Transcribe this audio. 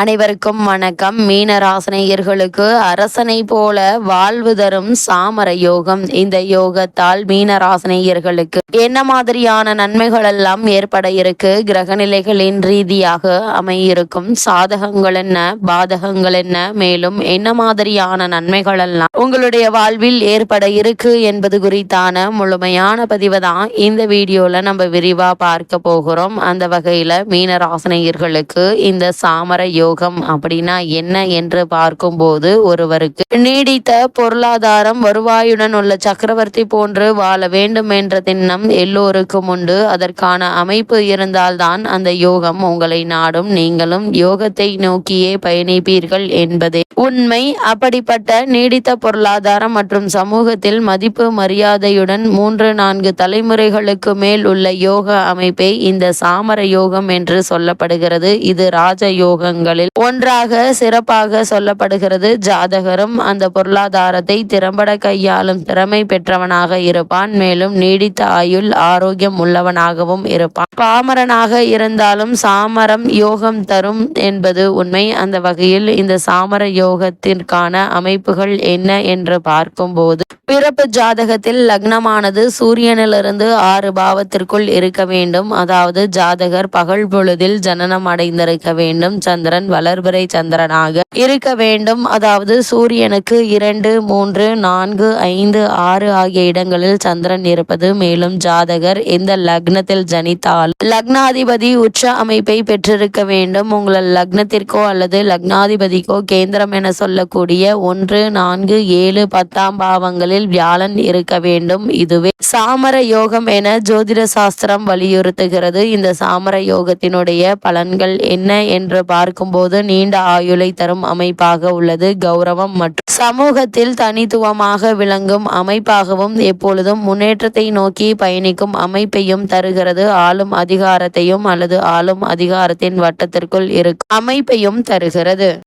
அனைவருக்கும் வணக்கம். மீனராசனையர்களுக்கு அரசனை போல வாழ்வு தரும் சாமர யோகம். இந்த யோகத்தால் மீனராசனையர்களுக்கு என்ன மாதிரியான நன்மைகள் எல்லாம் ஏற்பட இருக்கு? கிரகநிலைகளின் ரீதியாக அமையிருக்கும் சாதகங்கள் என்ன? பாதகங்கள் என்ன? மேலும் என்ன மாதிரியான நன்மைகள் எல்லாம் உங்களுடைய வாழ்வில் ஏற்பட இருக்கு என்பது குறித்தான முழுமையான பதிவு தான் இந்த வீடியோல நம்ம விரிவா பார்க்க போகிறோம். அந்த வகையில மீனராசனையர்களுக்கு இந்த சாமர யோகம் அப்படின்னா என்ன என்று பார்க்கும்போது ஒருவருக்கு நீடித்த பொருளாதாரம் வருவாயுடன் உள்ள சக்கரவர்த்தி போன்று வாழ வேண்டும் என்ற திண்ணம் எல்லோருக்கும் உண்டு. அதற்கான அமைப்பு இருந்தால்தான் அந்த யோகம் உங்களை நாடும். நீங்களும் யோகத்தை நோக்கியே பயணிப்பீர்கள் என்பதே உண்மை. அப்படிப்பட்ட நீடித்த பொருளாதாரம் மற்றும் சமூகத்தில் மதிப்பு மரியாதையுடன் மூன்று நான்கு தலைமுறைகளுக்கு மேல் உள்ள யோக அமைப்பே இந்த சாமர யோகம் என்று சொல்லப்படுகிறது. இது ராஜ யோகங்கள். யோகங்களில் ஒன்றாக சிறப்பாக சொல்லப்படுகிறது ஜாதகரும் அந்த பொருளாதாரத்தை திறம்பட கையாளும் திறமை பெற்றவனாக இருப்பான். மேலும் நீடித்த ஆயுள் ஆரோக்கியம் உள்ளவனாகவும் இருப்பான். பாமரனாக இருந்தாலும் சாமரம் யோகம் தரும் என்பது உண்மை. அந்த வகையில் இந்த சாமர யோகத்திற்கான அமைப்புகள் என்ன என்று பார்க்கும்போது பிறப்பு ஜாதகத்தில் லக்னமானது சூரியனிலிருந்து ஆறு பாவத்திற்குள் இருக்க வேண்டும். அதாவது ஜாதகர் பகல் பொழுதில் ஜனனம் அடைந்திருக்க வேண்டும். சந்திரன் வளர்பிறை சந்திரனாக இருக்க வேண்டும். அதாவது சூரியனுக்கு இரண்டு மூன்று நான்கு ஐந்து ஆறு ஆகிய இடங்களில் சந்திரன் இருப்பது மேலும் ஜாதகர் எந்த லக்னத்தில் ஜனித்தால் லக்னாதிபதி உச்ச அமைப்பை பெற்றிருக்க வேண்டும். உங்கள் லக்னத்திற்கோ அல்லது லக்னாதிபதிக்கோ கேந்திரம் என சொல்லக்கூடிய ஒன்று நான்கு ஏழு பத்தாம் பாவங்களில் வியாழன் இருக்க வேண்டும். இதுவே சாமர யோகம் என ஜோதிட சாஸ்திரம் வலியுறுத்துகிறது. இந்த சாமர யோகத்தினுடைய பலன்கள் என்ன என்று பார்க்கும் போது நீண்ட ஆயுளை தரும் அமைப்பாக உள்ளது. கௌரவம் மற்றும் சமூகத்தில் தனித்துவமாக விளங்கும் அமைப்பாகவும் எப்பொழுதும் முன்னேற்றத்தை நோக்கி பயணிக்கும் அமைப்பையும் தருகிறது. ஆளும் அதிகாரத்தையும் அல்லது ஆளும் அதிகாரத்தின் வட்டத்திற்குள் இருக்கும் அமைப்பையும் தருகிறது.